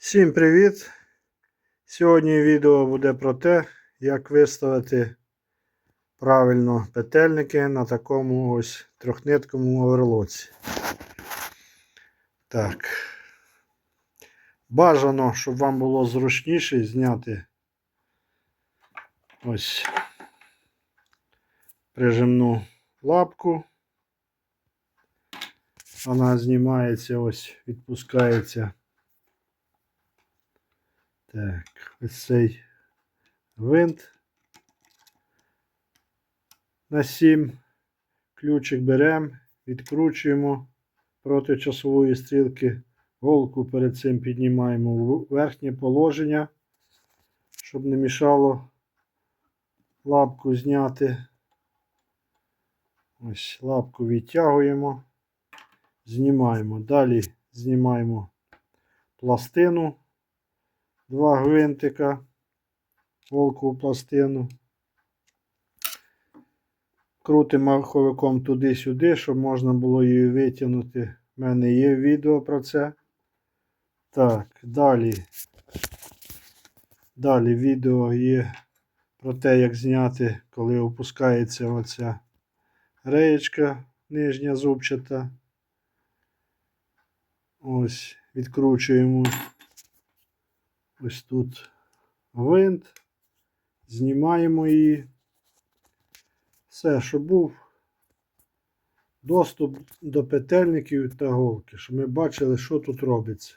Всім привіт! Сьогодні відео буде про те, як виставити правильно петельники на такому ось трьохниткому оверлоці. Так. Бажано, щоб вам було зручніше зняти ось прижимну лапку. Вона знімається, ось відпускається. Так, ось цей винт на 7. Ключик беремо, відкручуємо проти часової стрілки. Голку перед цим піднімаємо в верхнє положення, щоб не мішало лапку зняти. Ось лапку відтягуємо, знімаємо. Далі знімаємо пластину два гвинтика, волкову пластину. Крутимо маховиком туди-сюди, щоб можна було її витягнути. У мене є відео про це. Так, далі. Далі відео є про те, як зняти, коли опускається оця реєчка нижня зубчата. Ось, відкручуємо ось тут винт, знімаємо її. Все, щоб був доступ до петельників та голки, щоб ми бачили, що тут робиться.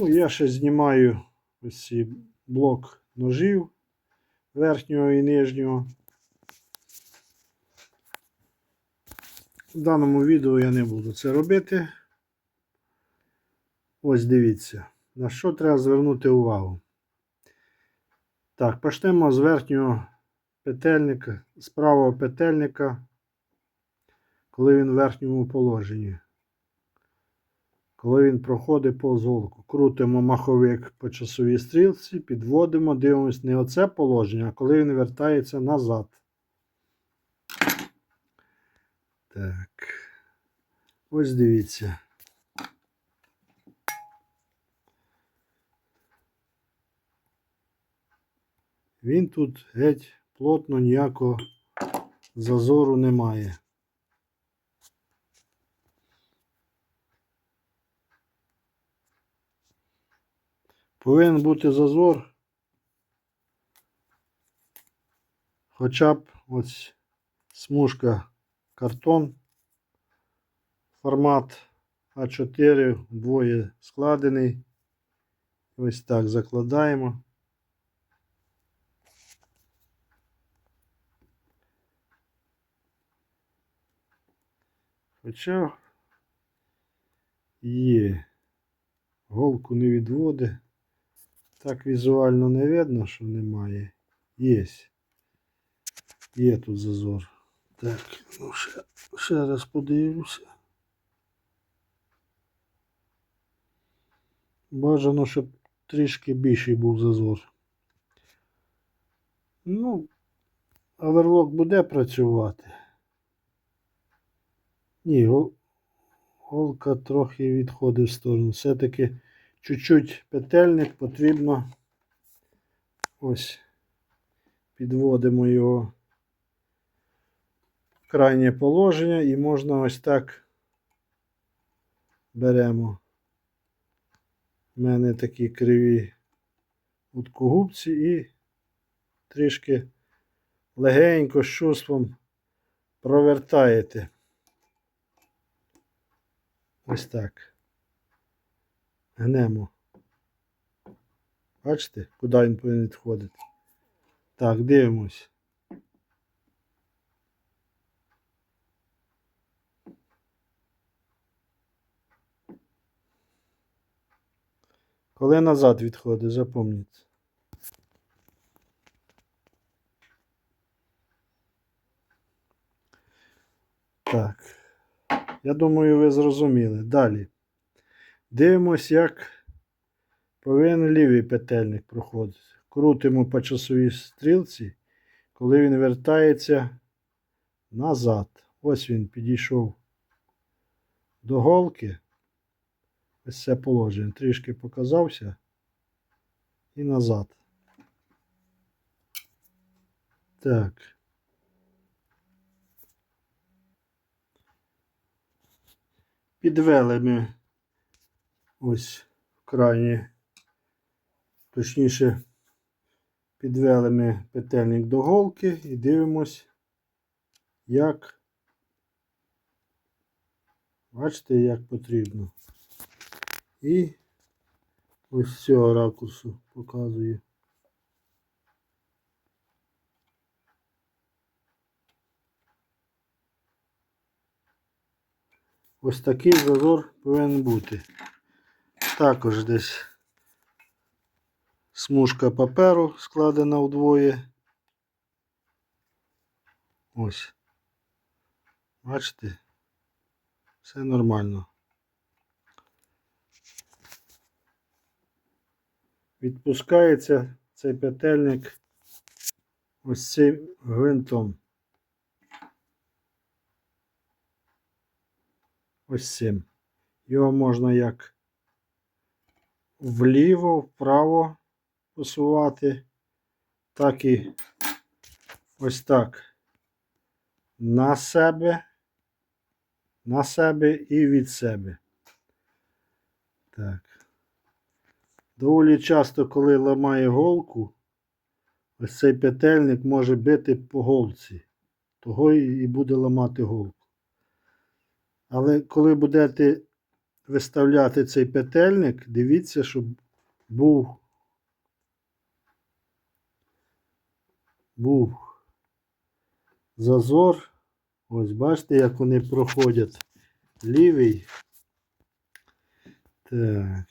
Ну, я ще знімаю ось цей блок ножів верхнього і нижнього. В даному відео я не буду це робити. Ось дивіться. На що треба звернути увагу? Так, почнемо з верхнього петельника, з правого петельника, коли він в верхньому положенні. Коли він проходить по золку. Крутимо маховик по часовій стрілці, підводимо, дивимося не оце положення, а коли він вертається назад. Так. Ось дивіться. Він тут геть плотно ніякого зазору немає. Повинен бути зазор. Хоча б ось смужка картон. Формат А4 двоє складений. Ось так закладаємо. Хоча є, голку не відводить. Так візуально не видно, що немає. Є. Є тут зазор. Так, ну ще, ще раз подивлюся. Бажано, щоб трішки більший був зазор. Ну, оверлок буде працювати. Ні, голка трохи відходить в сторону. Все-таки чуть-чуть петельник потрібно ось підводимо його в крайнє положення і можна ось так беремо. У мене такі криві уткогубці і трішки легенько з чувством провертаєте. Ось так. Гнемо. Бачите, куди він повинен відходити? Так, дивимось. Коли назад відходить, запам'ятайте. Так. Я думаю, ви зрозуміли. Далі. Дивимось, як повинен лівий петельник проходити. Крутимо по часовій стрілці, коли він вертається назад. Ось він підійшов до голки. ось це положення. Трішки показався і назад. Так. Підвели ми ось крайні, точніше, підвели ми петельник до голки і дивимось, як, бачите, як потрібно. І ось з цього ракурсу показую. Ось такий зазор повинен бути. Також десь смужка паперу складена вдвоє. Ось. Бачите? Все нормально. Відпускається цей петельник ось цим гвинтом. Ось цим. Його можна як вліво, вправо посувати, так і ось так на себе, на себе і від себе. Так. Доволі часто, коли ламає голку, ось цей петельник може бити по голці. Того і буде ламати голку. Але коли будете виставляти цей петельник, дивіться, щоб був, був зазор. Ось бачите, як вони проходять лівий. Так.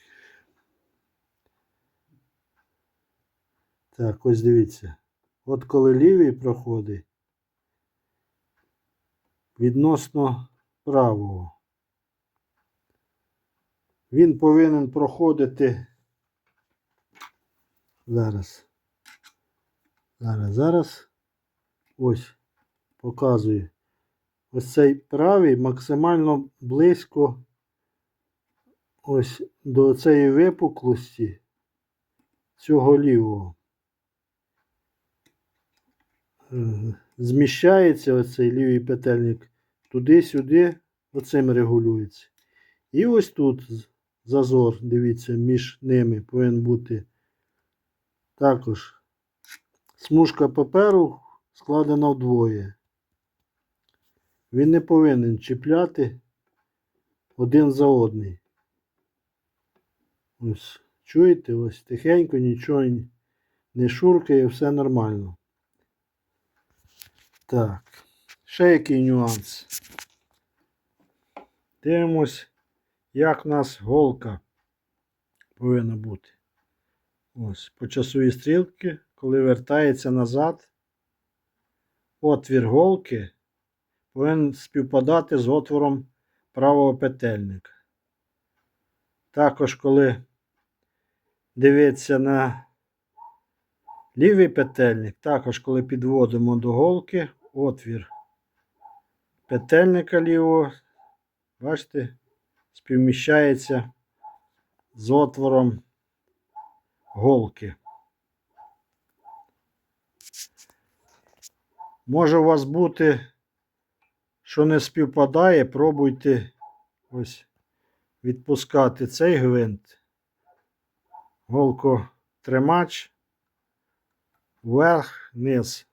Так, ось дивіться. От коли лівий проходить відносно правого. Він повинен проходити зараз. Зараз, зараз. Ось показую. Ось цей правий максимально близько ось до цієї випуклості цього лівого. Е, Зміщається оцей лівий петельник туди-сюди, оцим регулюється. І ось тут зазор, дивіться, між ними повинен бути також смужка паперу складена вдвоє. Він не повинен чіпляти один за одний. Ось, чуєте, ось тихенько, нічого не шуркає, все нормально. Так, ще який нюанс. Дивимось, як в нас голка повинна бути. Ось, по часовій стрілці, коли вертається назад, отвір голки повинен співпадати з отвором правого петельника. Також, коли дивиться на лівий петельник, також, коли підводимо до голки, отвір петельника лівого, бачите, співміщається з отвором голки. Може у вас бути, що не співпадає, пробуйте ось відпускати цей гвинт, голко тримач, вверх, низ.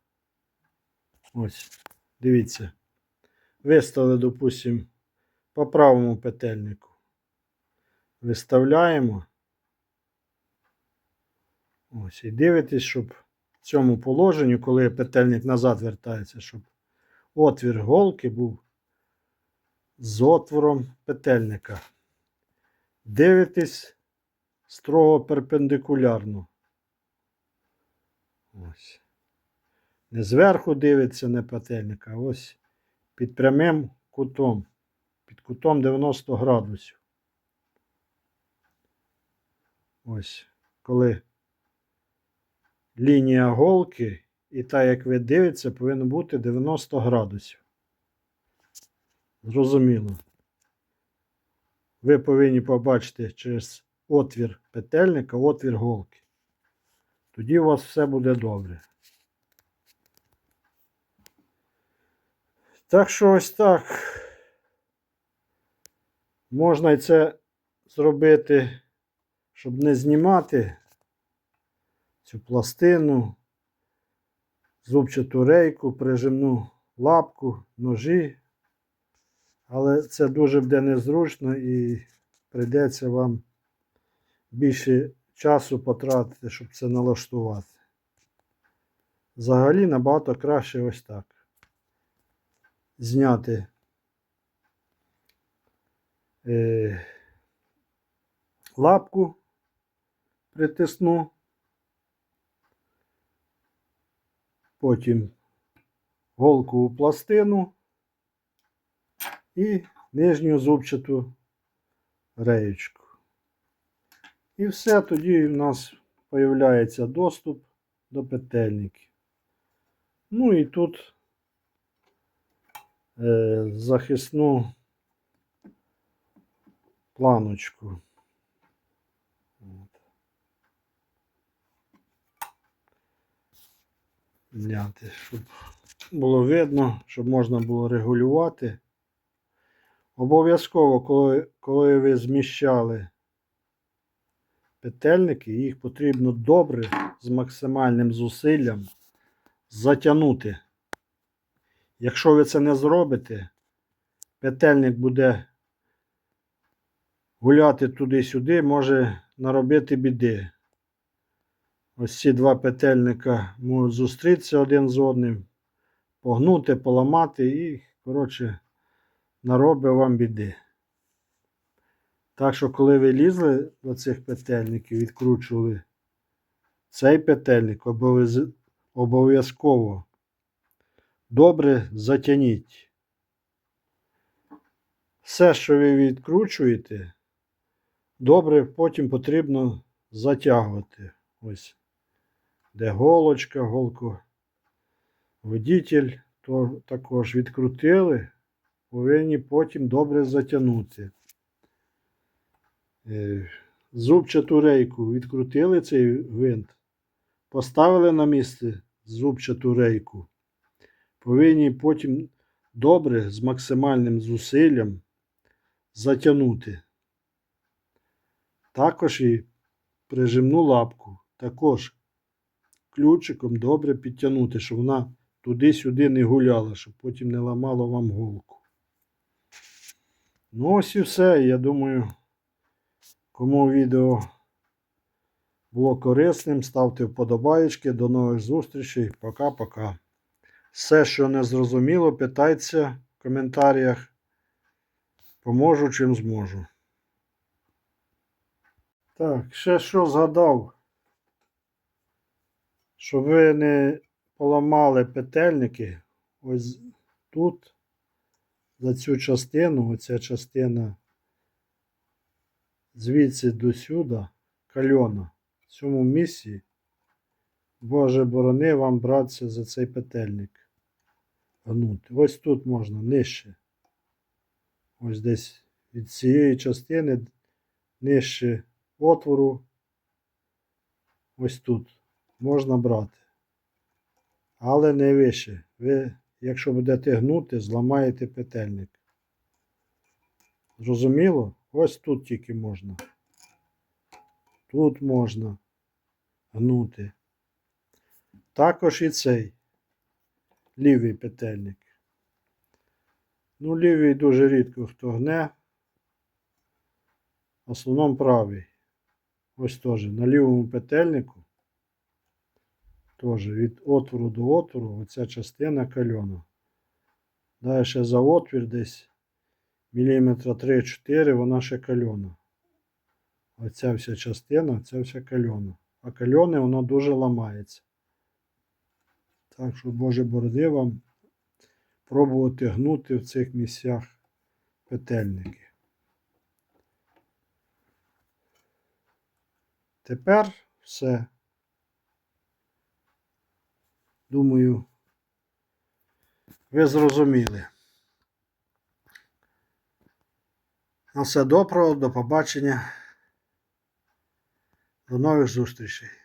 Ось, дивіться. Виставили, допустимо, по правому петельнику. Виставляємо. Ось, і дивитесь, щоб в цьому положенні, коли петельник назад вертається, щоб отвір голки був з отвором петельника. Дивитесь строго перпендикулярно. Ось. Не зверху дивиться на петельник, а ось під прямим кутом. Під кутом 90 градусів. Ось, коли лінія голки і та, як ви дивитеся, повинна бути 90 градусів. Зрозуміло. ви повинні побачити через отвір петельника, отвір голки. Тоді у вас все буде добре. Так що ось так. Можна і це зробити, щоб не знімати цю пластину, зубчату рейку, прижимну лапку, ножі. Але це дуже буде незручно і прийдеться вам більше часу потратити, щоб це налаштувати. Взагалі набагато краще ось так. Зняти е, лапку притисну, потім голку у пластину і нижню зубчату реєчку. І все, тоді в нас з'являється доступ до петельників. Ну і тут захисну планочку. Зняти, щоб було видно, щоб можна було регулювати. Обов'язково, коли, коли ви зміщали петельники, їх потрібно добре з максимальним зусиллям затягнути. Якщо ви це не зробите, петельник буде гуляти туди-сюди, може наробити біди. Ось ці два петельника можуть зустрітися один з одним, погнути, поламати і, коротше, наробить вам біди. Так що, коли ви лізли до цих петельників, відкручували цей петельник, обов'яз- обов'язково добре затягніть. Все, що ви відкручуєте, добре потім потрібно затягувати. Ось де голочка, голку водитель, то також відкрутили, повинні потім добре затягнути. Е, Зубчату рейку відкрутили цей винт, поставили на місце зубчату рейку. Повинні потім добре з максимальним зусиллям затягнути. Також і прижимну лапку. Також ключиком добре підтягнути, щоб вона туди-сюди не гуляла, щоб потім не ламала вам голку. Ну ось і все. Я думаю, кому відео було корисним, ставте вподобаєчки. До нових зустрічей. Пока-пока. Все, що не зрозуміло, питайте в коментарях. Поможу чим зможу. Так, ще що згадав, щоб ви не поламали петельники, ось тут, за цю частину, оця частина звідси до сюди, кальона, в цьому місці, Боже борони вам братися за цей петельник. Гнути. Ось тут можна нижче. Ось десь від цієї частини нижче отвору. Ось тут можна брати. Але не вище. Ви, якщо будете гнути, зламаєте петельник. Зрозуміло? Ось тут тільки можна. Тут можна гнути. Також і цей лівий петельник. Ну, лівий дуже рідко хто гне. В основному правий. Ось теж на лівому петельнику. Теж від отвору до отвору оця частина кальона. Далі ще за отвір десь міліметра 3-4 вона ще кальона. Оця вся частина, це вся кальона. А кальоне воно дуже ламається. Так що, Боже бороди вам пробувати гнути в цих місцях петельники. Тепер все. Думаю, ви зрозуміли. На все доброго, до побачення. До нових зустрічей.